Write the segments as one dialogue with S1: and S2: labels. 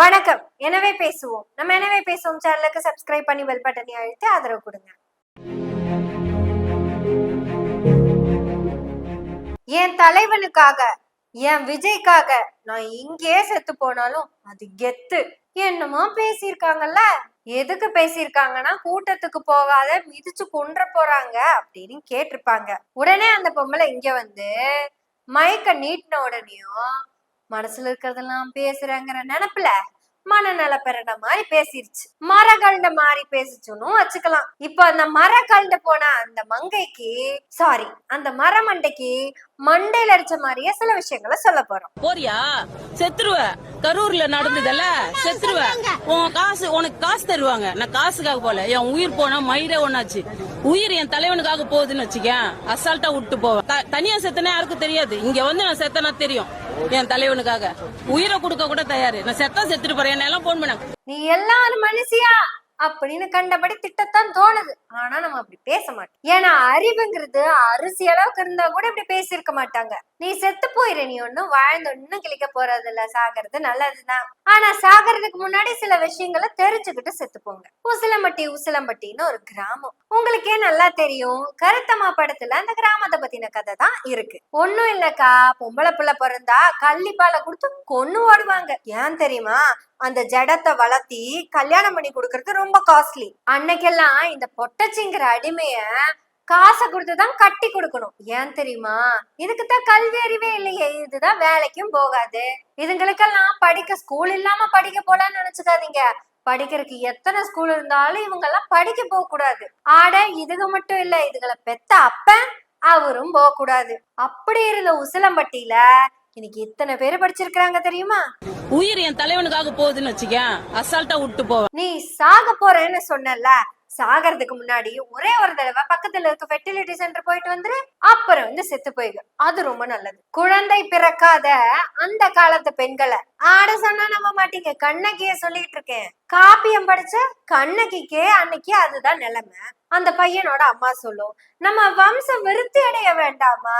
S1: வணக்கம். எனவே பேசுவோம். நம்ம எனவே பேசுவோம். சேனலுக்கு சப்ஸ்கிரைப் பண்ணி பெல் பட்டனை அழுத்தி ஆதரவு கொடுங்க. என் தலைவனுக்காக என் விஜய்க்காக நான் இங்கேயே செத்து போனாலும் அது கெத்து. என்னமோ பேசியிருக்காங்கல்ல? எதுக்கு பேசியிருக்காங்கன்னா கூட்டத்துக்கு போகாத மிதிச்சு கொன்ற போறாங்க அப்படின்னு கேட்டிருப்பாங்க. உடனே அந்த பொம்பளை இங்க வந்து மைக்க நீட்டின உடனேயும் மனசுல இருக்கிறதெல்லாம் பேசுறேங்கிற நினைப்புல மனநல பெறன மாதிரி பேசிருச்சு. மரகண்ட மாதிரி பேசிச்சுன்னு வச்சுக்கலாம். இப்போ அந்த மரக்கல்ட போன அந்த மங்கைக்கு சாரி அந்த மரமண்டைக்கு மண்டையில அடிச்ச மாதிரியே சில விஷயங்களை சொல்ல போறோம்.
S2: போறியா? செத்துருவ. கரூர்ல நடந்ததல்ல. செத்துருவ. உன் காசு உனக்கு காசு தருவாங்க. நான் காசுக்காக போல. என் உயிர் போனா மயிரே ஒண்ணாச்சு. உயிர் என் தலைவனுக்காக போகுதுன்னு வச்சுக்கேன். அசால்ட்டா விட்டு போவேன். த- தனியா செத்தனா யாருக்கும் தெரியாது. இங்க வந்து நான் செத்தனா தெரியும். என் தலைவனுக்காக. உயிரை கொடுக்க கூட தயாரு. நான் செத்தா செத்துட்டு போறேன். என்ன எல்லாம் போன் பண்ண
S1: நீ எல்லாரும் மனுஷியா? அப்படின்னு கண்டபடி திட்டத்தான் தோணுது. ஆனா நம்ம அப்படி பேச மாட்டோம். ஏன்னா அறிவுங்கிறது அரிசி அளவுக்கு இருந்தா கூட இப்படி பேசியிருக்க மாட்டாங்க. நீ செத்து போயிரு நீ ஒன்னும் வாழ்ந்து ஒன்னும் கிளிக்க போறது இல்ல சாகிறது நல்லதுதான். ஆனா சாகிறதுக்கு முன்னாடி சில விஷயங்களை தெரிஞ்சுக்கிட்டு செத்து போங்க. உசிலம்பட்டி உசிலம்பட்டின்னு ஒரு கிராமம். உங்களுக்கே நல்லா தெரியும். கருத்தம்மா படத்துல அந்த கிராமத்தை பத்தின கதை தான் இருக்கு. ஒண்ணும் இல்லக்கா. பொம்பளை பிள்ளை பிறந்தா கள்ளிப்பாலை கொடுத்து கொன்னு ஓடுவாங்க. ஏன் தெரியுமா? அந்த ஜடத்தை வளர்த்தி கல்யாணம் பண்ணி கொடுக்கறது ரொம்ப ரொம்ப காஸ்ட்லி அன்னைக்கெல்லாம் இந்த பொட்டச்சிங்கிற அடிமைய காசை கொடுத்துதான் கட்டி கொடுக்கணும். ஏன் தெரியுமா? இதுக்கு தான் கல்வி அறிவே இல்லையே. இதுதான் வேலைக்கும் போகாது. இதுங்களுக்கெல்லாம் படிக்க ஸ்கூல் இல்லாம படிக்க போலான்னு நினைச்சுக்காதீங்க. படிக்கிறதுக்கு எத்தனை ஸ்கூல் இருந்தாலும் இவங்க எல்லாம் படிக்க போக கூடாது ஆட இதுக மட்டும் இல்ல இதுகளை பெத்த அப்ப அவரும் போக கூடாது அப்படி இருந்த உசிலம்பட்டியில இன்னைக்கு இத்தனை பேர் படிச்சிருக்கிறாங்க தெரியுமா?
S2: உயிர் என் தலைவனுக்காக போகுதுன்னு வச்சுக்கேன். அசால்ட்டா விட்டு போவேன்.
S1: நீ சாக போறேன்னு சொன்னல சாகிறதுக்கு முன்னாடி ஒரே ஒரு தடவை பக்கத்துல இருக்க ஃபெர்டிலிட்டி சென்டர் போயிட்டு வந்துரு அப்புறம் வந்து செத்து போயிடு அது ரொம்ப நல்லது. குழந்தை பிறக்காத அந்த காலத்து பெண்களை ஆட சொன்னா நம்ப மாட்டீங்க. கண்ணகிய சொல்லிட்டு இருக்கேன். காப்பியம் படிச்ச கண்ணகிக்கே அன்னைக்கு அதுதான் நிலைமை. அந்த பையனோட அம்மா சொல்லும் நம்ம வம்சம் விருத்தி அடைய வேண்டாமா?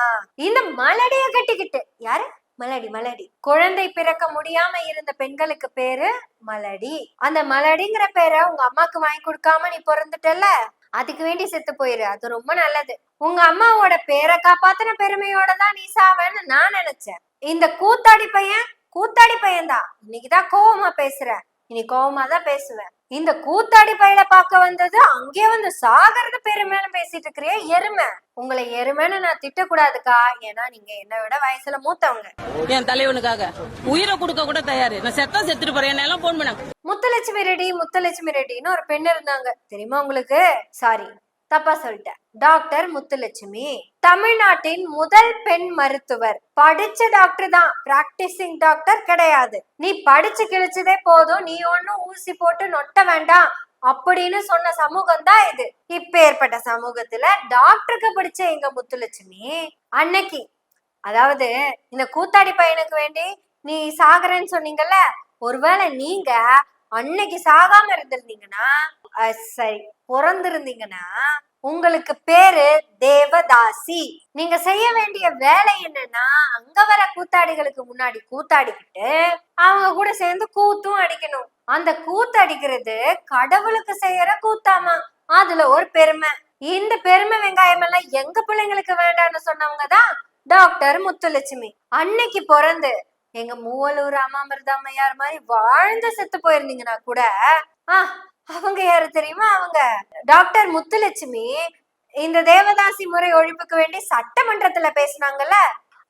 S1: இந்த மலடிய கட்டிக்கிட்டு. யாரு? மலடி மலடி. குழந்தை பிறக்க முடியாம இருந்த பெண்களுக்கு பேரு மலடி. அந்த மலடிங்கிற பேரை உங்க அம்மாக்கு வாங்கி கொடுக்காம நீ பிறந்துட்டல அதுக்கு வேண்டி செத்து போயிரு. அது ரொம்ப நல்லது. உங்க அம்மாவோட பேரை காப்பாத்தின பெருமையோட தான் நீ சாவன்னு நான் நினைச்சேன். இந்த கூத்தாடி பையன் கூத்தாடி பையன் தான் இன்னைக்குதான் கோவமா பேசுற. இனி கோவமா தான் பேசுவேன். இந்த கூத்தாடி பையல பார்க்க வந்தது அங்கே வந்து சாகிறது பெருமைன்னு பேசிட்டு இருக்கிறிய எருமை. உங்களை எருமைன்னு நான் திட்டக்கூடாதுக்கா. ஏன்னா நீங்க என்னை விட வயசுல மூத்தவங்க.
S2: என் தலைவனுக்காக உயிரை கொடுக்க கூட தயாரு. நான் செத்தா செத்துட்டு போறேன். என்ன எல்லாம் போன் பண்ணாங்க
S1: முத்துலட்சுமி ரெட்டி முத்துலட்சுமி ரெட்டின்னு ஒரு பெண் இருந்தாங்க. தெரியுமா உங்களுக்கு? சாரி தப்பா சொல்லிட்டேன். டாக்டர் முத்துலட்சுமி தமிழ்நாட்டின் முதல் பெண் மருத்துவர். படிச்ச டாக்டர் தான். பிராக்டிசிங் டாக்டர் கிடையாது. நீ படிச்சு கிழிச்சதே போதும். நீ ஒன்னும் ஊசி போட்டு நொட்ட வேண்டாம் அப்படின்னு சொன்ன சமூகம் தான் இது. இப்பேற்பட்ட சமூகத்துல டாக்டருக்கு படிச்ச எங்க முத்துலட்சுமி? அன்னைக்கு. அதாவது இந்த கூத்தாடி பையனுக்கு வேண்டி நீ சாகுறேன்னு சொன்னீங்கல்ல? ஒருவேளை நீங்க அன்னைக்கு சாகாம இருந்திருந்தீங்கன்னா அஹ் சரி பிறந்திருந்தீங்கன்னா உங்களுக்கு பேரு தேவதாசி. நீங்க செய்ய வேண்டிய வேலை என்னன்னா அங்க வர கூத்தாடிகளுக்கு முன்னாடி கூத்தாடிக்கிட்டு அவங்க கூட சேர்ந்து கூத்தும் அடிக்கணும். அந்த கூத்து அடிக்கிறது கடவுளுக்கு செய்யற கூத்தாமா? அதுல ஒரு பெருமை. இந்த பெருமை வெங்காயம் எல்லாம் எங்க பிள்ளைங்களுக்கு வேண்டாம்னு சொன்னவங்க தான் டாக்டர் முத்துலட்சுமி. அன்னைக்கு பிறந்து எங்க மூவலூர் ராமாமிர்தாமையார் மாதிரி வாழ்ந்து செத்து போயிருந்தீங்கன்னா கூட ஆ அவங்க யாரு தெரியுமா அவங்க? டாக்டர் முத்துலட்சுமி இந்த தேவதாசி முறை ஒழிப்புக்கு வேண்டி சட்டமன்றத்துல பேசினாங்கல்ல?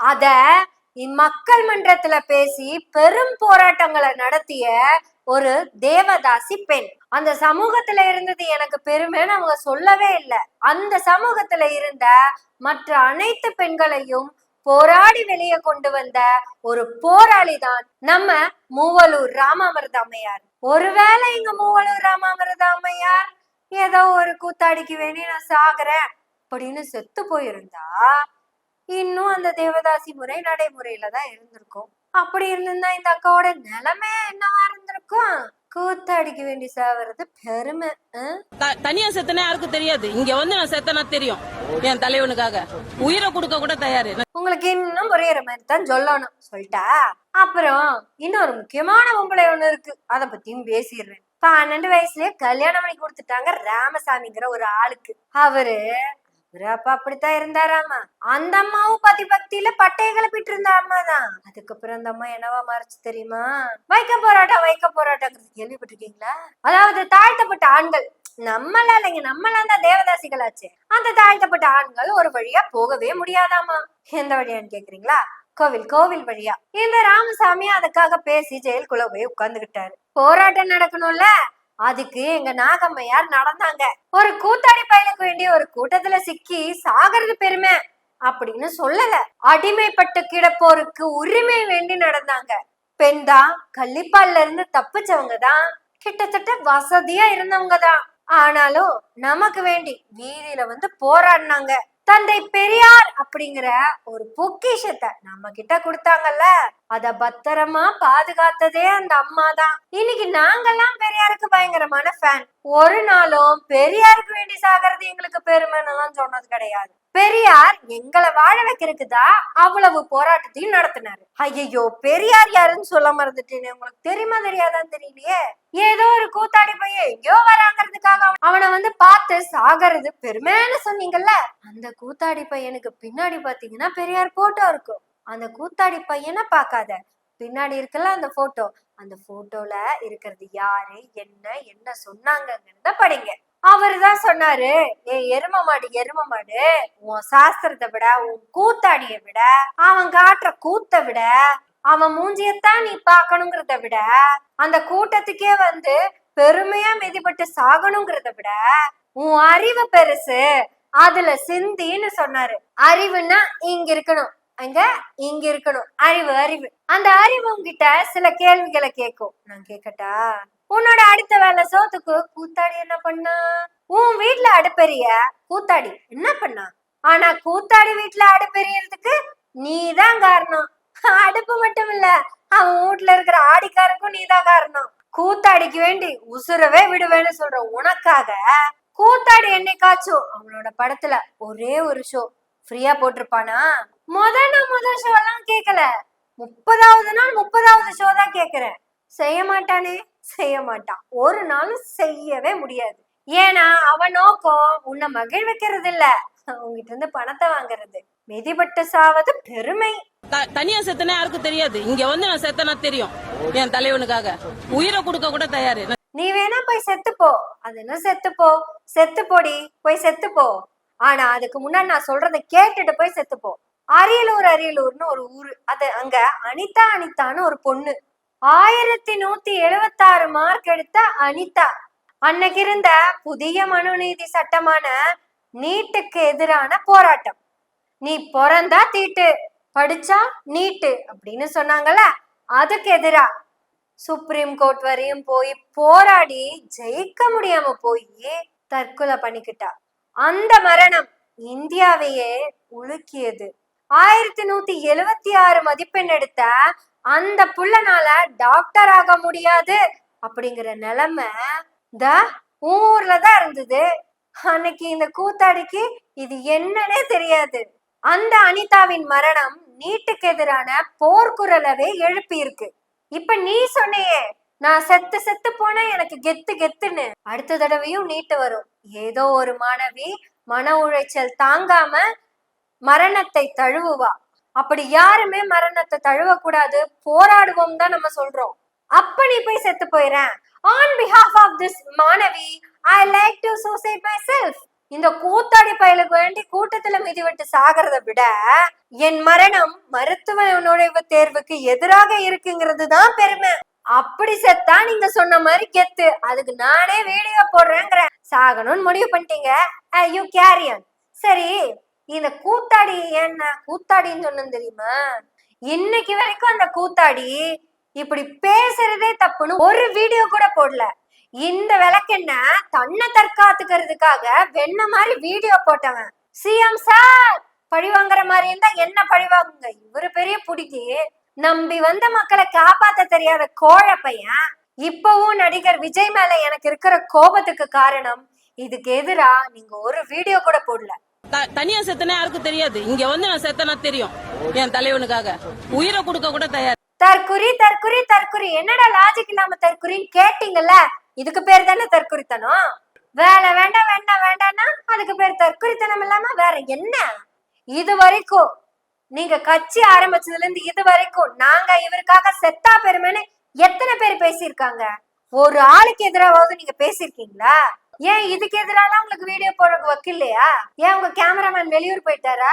S1: அத மக்கள் மன்றத்துல பேசி பெரும் போராட்டங்களை நடத்திய ஒரு தேவதாசி பெண். அந்த சமூகத்துல இருந்தது எனக்கு பெருமைன்னு அவங்க சொல்லவே இல்லை. அந்த சமூகத்துல இருந்த மற்ற அனைத்து பெண்களையும் போராடி வெளியே கொண்டு வந்த ஒரு போராளி தான் நம்ம மூவலூர் ராமாமிரத அம்மையார். ஒருவேளை இங்க மூவலூர் ராமாமிரத அம்மையார் ஏதோ ஒரு கூத்தாடிக்கு வேணி நான் சாகுறேன் அப்படின்னு செத்து போயிருந்தா இன்னும் அந்த தேவதாசி முறை நடைமுறையில தான் இருந்திருக்கும். அப்படி இருந்திருந்தா இந்த அக்காவோட நிலைமை என்னவா இருந்திருக்கும்? கூத்தாடிக்கு வேண்டி சாவறது பெருமை
S2: தனியா செத்தனா யாருக்கும் தெரியாது. இங்க வந்து நான் செத்தனா தெரியும் என் தலைவனுக்காக. உயிரை கொடுக்க கூட தயாரு.
S1: உங்களுக்கு இன்னும் புரியுற மாதிரி தான் சொல்லணும் சொல்லிட்டா? அப்புறம் இன்னொரு முக்கியமான பொம்பளை ஒண்ணு இருக்கு. அத பத்தியும் பேசிடுறேன். பன்னெண்டு வயசுலயே கல்யாணம் பண்ணி கொடுத்துட்டாங்க ராமசாமிங்கிற ஒரு ஆளுக்கு. அவரு அவரு அப்படித்தான் இருந்தாராமா? அந்த அம்மாவும் பதி பக்தியில பட்டைய கிளப்பிட்டு இருந்த அம்மா தான் அதுக்கப்புறம் அந்த அம்மா என்னவா மறைச்சு தெரியுமா? வைக்க போராட்டம் வைக்க போராட்டங்கிறது கேள்விப்பட்டிருக்கீங்களா? அதாவது தாழ்த்தப்பட்ட ஆண்கள் நம்மள இல்லைங்க நம்மளாம் தான் தேவதாசிகளாச்சே. அந்த தாழ்த்தப்பட்ட ஆண்கள் ஒரு வழியா போகவே முடியாதாமா? எந்த வழியான்னு கேக்குறீங்களா? கோவில் கோவில் வழியா. இந்த ராமசாமி அதுக்காக பேசி ஜெயிலுக்குள்ள போய் உட்கார்ந்துகிட்டாரு. போராட்டம் நடக்கணும்ல? அதுக்கு எங்க நாகம்மையார் நடந்தாங்க. ஒரு கூத்தாடி பயலுக்கு வேண்டிய ஒரு கூட்டத்துல சிக்கி சாகிறது பெருமை அப்படின்னு சொல்லல. அடிமைப்பட்டு கிடப்போருக்கு உரிமை வேண்டி நடந்தாங்க. பெண் தான் கள்ளிப்பால்ல இருந்து தப்பிச்சவங்க தான். கிட்டத்தட்ட வசதியா இருந்தவங்க தான். ஆனாலும் நமக்கு வேண்டி வீதியில வந்து போராடினாங்க. தந்தை பெரியார் அப்படிங்கிற ஒரு பொக்கிஷத்தை நம்ம கிட்ட கொடுத்தாங்கல்ல. அத பத்திரமா பாதுகாத்ததே அந்த அம்மா தான் இன்னைக்கு நாங்கெல்லாம் பெரியாருக்கு பயங்கரமான ஃபேன் ஒரு நாளும் பெரியாருக்கு வேண்டி சாகிறது எங்களுக்கு பெருமைன்னு சொன்னது கிடையாது. பெரியார் எங்களை வாழ வைக்கிறதுக்குதா அவ்வளவு போராட்டத்தையும் நடத்தினாரு. ஐயோ பெரியார் யாருன்னு சொல்ல மறந்துட்டேன்னு உங்களுக்கு தெரியுமா தெரியாதான்னு தெரியலையே. ஏதோ ஒரு கூத்தாடி பையன் எங்கேயோ வராங்கிறதுக்காக அவனை வந்து பார்த்து சாகிறது பெருமைன்னு சொன்னீங்கல்ல? அந்த கூத்தாடி பையனுக்கு பின்னாடி பாத்தீங்கன்னா பெரியார் போட்டோ இருக்கும். அந்த கூத்தாடி பையனை பார்க்காத. பின்னாடி இருக்குல்ல அந்த போட்டோ அந்த போட்டோல இருக்கிறது யாரு? என்ன? என்ன சொன்னாங்கங்கிறத படிங்க. அவர்தான் சொன்னாரு ஏ எரும மாடு எரும மாடு உன் சாஸ்திரத்தை விட உன் கூத்தாடிய விட அவன் காட்டுற கூத்த விட அவன் மூஞ்சியத்தான் நீ பாக்கணுங்கிறத விட அந்த கூட்டத்துக்கே வந்து பெருமையா மிதிப்பட்டு சாகணுங்கிறத விட உன் அறிவு பெருசு. அதுல சிந்தின்னு சொன்னாரு. அறிவுன்னா இங்க இருக்கணும். அங்க இங்க இருக்கணும். அறிவு அறிவு. அந்த அறிவு உங்ககிட்ட சில கேள்விகளை கேட்கும். நான் கேட்கட்டா? உன்னோட அடுத்த வேலை சோத்துக்கு கூத்தாடி என்ன பண்ணா? உன் வீட்டுல அடுப்பெரிய கூத்தாடி என்ன பண்ணா? ஆனா கூத்தாடி வீட்டுல அடுப்பெரியறதுக்கு நீதான் காரணம். அடுப்பு மட்டும் இல்ல அவன் வீட்ல இருக்கிற ஆடிக்காருக்கும் நீதான் காரணம். கூத்தாடிக்கு வேண்டி உசுரவே விடுவேன்னு சொல்ற உனக்காக கூத்தாடி என்னைக்காச்சும் அவனோட படத்துல ஒரே ஒரு ஷோ ஃப்ரீயா போட்டிருப்பானா? முதல் முதல் ஷோ எல்லாம் கேட்கல முப்பதாவது நாள் முப்பதாவது ஷோ தான் கேக்குறேன். செய்ய மாட்டானே? செய்ய மாட்டான். ஒரு நாளும் செய்யவே முடியாது. ஏன்னா அவன் நோக்கம் உன்னை மகிழ்விக்கிறது இல்ல. உங்ககிட்ட இருந்து பணத்தை வாங்குறது. மிதிபட்டு சாவது பெருமை.
S2: தனியா செத்தனா யாருக்கும் தெரியாது. இங்க வந்து நான் செத்தனா தெரியும். என் தலைவனுக்காக. உயிரை கொடுக்க கூட தயாரு.
S1: நீ வேணா போய் செத்து போ அது என்ன செத்து போ செத்து போடி போய் செத்து போ ஆனா அதுக்கு முன்னாடி நான் சொல்றதை கேட்டுட்டு போய் செத்து போ அரியலூர் அரியலூர்னு ஒரு ஊரு. அது அங்க அனிதா அனிதான்னு ஒரு பொண்ணு. ஆயிரத்தி நூத்தி எழுவத்தாறு மார்க் எடுத்த அனிதா. அன்னைக்கு இருந்த புதிய மனுநீதி சட்டமான நீட்டுக்கு எதிரான போராட்டம். நீ பிறந்தா தீட்டு படிச்சா நீட்டு அப்படின்னு சொன்னாங்கல்ல அதுக்கு எதிரா. சுப்ரீம் கோர்ட் வரையும் போய் போராடி ஜெயிக்க முடியாம போய் தற்கொலை பண்ணிக்கிட்டா. அந்த மரணம் இந்தியாவையே உலுக்கியது. ஆயிரத்தி நூத்தி எழுவத்தி ஆறு மதிப்பெண் எடுத்த அந்த புள்ளனால டாக்டர் ஆக முடியாது அப்படிங்கிற நிலைமை த ஊர்ல தான் இருந்தது. அன்னைக்கு இந்த கூத்தாடிக்கு இது என்னன்னே தெரியாது. அந்த அனிதாவின் மரணம் நீட்டுக்கு எதிரான போர்க்குரலவே எழுப்பி இருக்கு இப்ப நீ சொன்னையே நான் செத்து செத்து போனா எனக்கு கெத்து கெத்துன்னு. அடுத்த தடவையும் நீட்டு வரும். ஏதோ ஒரு மாணவி மன உளைச்சல் தாங்காம மரணத்தை தழுவுவா. அப்படி யாருமே மரணத்தை தழுவக்கூடாது. போராடுவோம் தான் நம்ம சொல்றோம். அப்ப நீ போய் செத்து போயிறேன். ஆன் பிஹாஃப் ஆஃப் திஸ் மாணவி I like to suicide myself இந்த கூத்தாடி பயலுக்கு வேண்டி கூட்டத்துல மிதிவிட்டு சாகிறத விட என் மரணம் மருத்துவ நுழைவு தேர்வுக்கு எதிராக இருக்குங்கிறது தான் பெருமை. அப்படி செத்தா நீங்க சொன்ன மாதிரி கெத்து. அதுக்கு நானே வீடியோ போடுறேங்கிற சாகணும்னு முடிவு பண்ணிட்டீங்க. யூ கேரியன் சரி இந்த கூத்தாடி என்ன கூத்தாடின்னு சொன்னேன் தெரியுமா? இன்னைக்கு வரைக்கும் அந்த கூத்தாடி இப்படி பேசுறதே தப்புன்னு ஒரு வீடியோ கூட போடல. இந்த விளக்கெண்ண தன்னை தற்காத்துக்கிறதுக்காக வெண்ண மாதிரி வீடியோ போட்டவன். சிஎம் சார் பழி வாங்குற மாதிரி இருந்தா என்ன பழி வாங்குங்க? இவரு பெரிய பிடிக்கு. நம்பி வந்த மக்களை காப்பாத்த தெரியாத கோழ பையன். இப்பவும் நடிகர் விஜய் மேல எனக்கு இருக்கிற கோபத்துக்கு காரணம் இதுக்கு எதிரா நீங்க ஒரு வீடியோ கூட போடல.
S2: தனியா செத்தனா யாருக்கும் தெரியாது. இங்க வந்து நான் செத்தனா தெரியும். என் தலைவனுக்காக. உயிரை கொடுக்க கூட தயார்
S1: தற்குறி தற்குறி தற்குறி. என்னடா லாஜிக் இல்லாம தற்குறின்னு கேட்டீங்கல்ல? இதுக்கு பேர் தானே தற்குறித்தனம்? வேலை வேண்டாம் வேண்டாம் வேண்டாம்னா அதுக்கு பேர் தற்குறித்தனம் இல்லாம வேற என்ன? இது வரைக்கும் நீங்க கட்சி ஆரம்பிச்சதுல இருந்து இது வரைக்கும் நாங்க இவருக்காக செத்தா பெருமைன்னு எத்தனை பேர் பேசியிருக்காங்க? ஒரு ஆளுக்கு எதிராவது நீங்க பேசியிருக்கீங்களா? ஏன் இதுக்கு எதிராலாம் உங்களுக்கு வீடியோ போடுறதுக்கு இல்லையா ஏன் உங்க கேமராமேன் வெளியூர் போயிட்டாரா?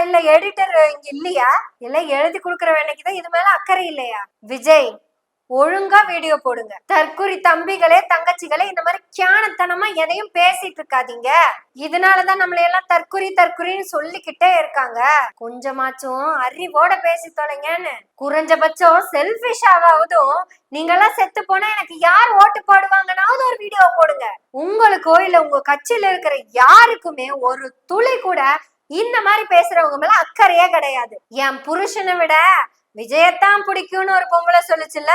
S1: இல்ல எடிட்டர் இங்க இல்லையா? இல்ல எழுதி கொடுக்குற வேலைக்கு தான் இது மேல அக்கறை இல்லையா? விஜய் ஒழுங்கா வீடியோ போடுங்க. தற்குறி தம்பிகளே தங்கச்சிகளே இந்த மாதிரி கியானத்தனமா எதையும் பேசிட்டு இருக்காதீங்க. இதனாலதான் நம்மள எல்லாம் தற்குறி தற்குறின்னு சொல்லிக்கிட்டே இருக்காங்க. கொஞ்சமாச்சும் அறிவோட பேசி தொலைங்கன்னு. குறைஞ்சபட்சம் செல்ஃபிஷாவதும் நீங்கெல்லாம் செத்து போனா எனக்கு யார் ஓட்டு போடுவாங்கன்னாவது ஒரு வீடியோ போடுங்க. உங்களுக்கோ இல்ல உங்க கட்சியில இருக்கிற யாருக்குமே ஒரு துளி கூட இந்த மாதிரி பேசுறவங்க மேல அக்கறையே கிடையாது. என் புருஷனை விட விஜயத்தான் பிடிக்கும்னு ஒரு பொம்பளை சொல்லுச்சுல்ல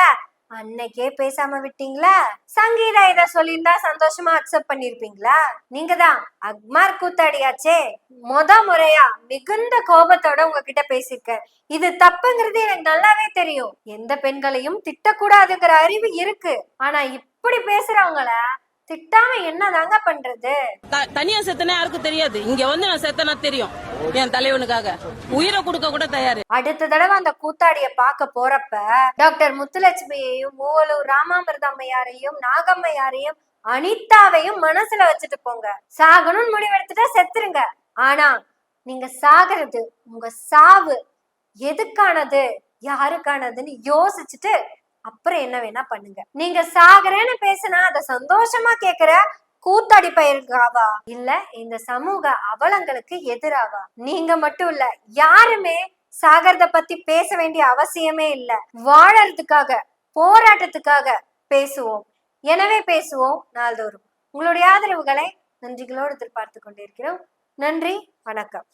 S1: அன்னைக்கே பேசாம விட்டீங்களா? சங்கீதா இத சொல்லியிருந்தா சந்தோஷமா அக்செப்ட் பண்ணிருப்பீங்களா நீங்க தான் அக்மார் கூத்தாடியாச்சே. மொத முறையா மிகுந்த கோபத்தோட உங்ககிட்ட பேசியிருக்கேன். இது தப்புங்கிறது எனக்கு நல்லாவே தெரியும். எந்த பெண்களையும் திட்டக்கூடாதுங்கிற அறிவு இருக்கு. ஆனா இப்படி பேசுறவங்கள திட்டாம என்னதாங்க பண்றது?
S2: த- தனியா செத்தனா யாருக்கும் தெரியாது. இங்க வந்து நான் செத்தனா தெரியும் என் தலைவனுக்காக. உயிரை கொடுக்க கூட தயாரு.
S1: அடுத்த தடவை அந்த கூத்தாடிய பார்க்க போறப்ப டாக்டர் முத்துலட்சுமியையும் மூவலூர் ராமாமிர்த அம்மையாரையும் நாகம்மையாரையும் அனிதாவையும் மனசுல வச்சுட்டு போங்க. சாகணும்னு முடிவெடுத்துட்டா செத்துருங்க. ஆனா நீங்க சாகிறது உங்க சாவு. எதுக்கானது? யாருக்கானதுன்னு யோசிச்சுட்டு அப்புறம் என்ன வேணா பண்ணுங்க. நீங்க சாகுறேன்னு பேசினா அத சந்தோஷமா கேக்குற கூத்தாடி பயிருக்காவா இல்ல இந்த சமூக அவலங்களுக்கு எதிராவா? நீங்க மட்டும் இல்ல யாருமே சாகரத பத்தி பேச வேண்டிய அவசியமே இல்ல. வாழறதுக்காக போராட்டத்துக்காக பேசுவோம். எனவே பேசுவோம் நாள்தோறும். உங்களுடைய ஆதரவுகளை நன்றிகளோடு எதிர்பார்த்து கொண்டிருக்கிறோம். நன்றி வணக்கம்.